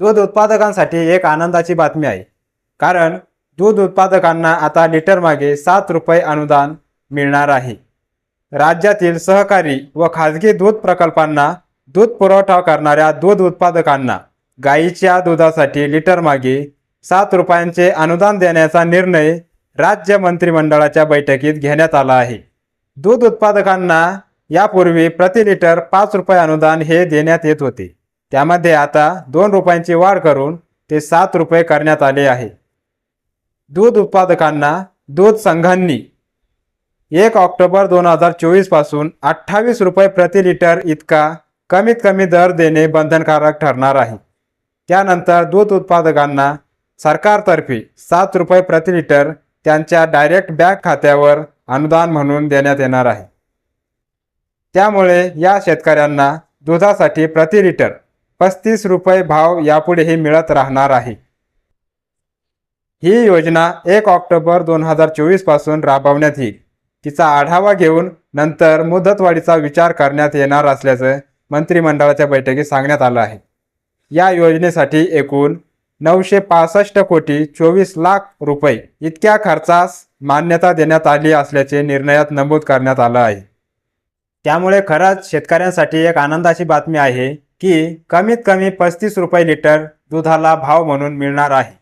दूध उत्पादकांसाठी एक आनंदाची बातमी आहे. कारण दूध उत्पादकांना आता लिटरमागे सात रुपये अनुदान मिळणार आहे. राज्यातील सहकारी व खाजगी दूध प्रकल्पांना दूध पुरवठा करणाऱ्या दूध उत्पादकांना गाईच्या दुधासाठी लिटर मागे सात रुपयांचे अनुदान देण्याचा निर्णय राज्य मंत्रिमंडळाच्या बैठकीत घेण्यात आला आहे. दूध उत्पादकांना यापूर्वी प्रति लिटर पाच रुपये अनुदान हे देण्यात येत होते. त्यामध्ये आता दोन रुपयांची वाढ करून ते सात रुपये करण्यात आले आहे. दूध उत्पादकांना दूध संघांनी एक ऑक्टोबर दोन हजार चोवीसपासून अठ्ठावीस रुपये प्रति लिटर इतका कमीत कमी दर देणे बंधनकारक ठरणार आहे. त्यानंतर दूध उत्पादकांना सरकारतर्फे सात रुपये प्रति लिटर त्यांच्या डायरेक्ट बँक खात्यावर अनुदान म्हणून देण्यात येणार आहे. त्यामुळे या शेतकऱ्यांना दुधासाठी प्रति लिटर पस्तीस रुपये भाव यापुढेही मिळत राहणार आहे. ही योजना एक ऑक्टोबर दोन हजार चोवीसपासून राबवण्यात येईल. तिचा आढावा घेऊन नंतर मुदतवाढीचा विचार करण्यात येणार असल्याचं मंत्रिमंडळाच्या बैठकीत सांगण्यात आलं आहे. या योजनेसाठी एकूण नऊशे पासष्ट कोटी चोवीस लाख रुपये इतक्या खर्चास मान्यता देण्यात आली असल्याचे निर्णयात नमूद करण्यात आलं आहे. त्यामुळे खरंच शेतकऱ्यांसाठी एक आनंदाची बातमी आहे की कमीत कमी पस्तीस रुपये लिटर दुधाला भाव म्हणून मिळणार आहे.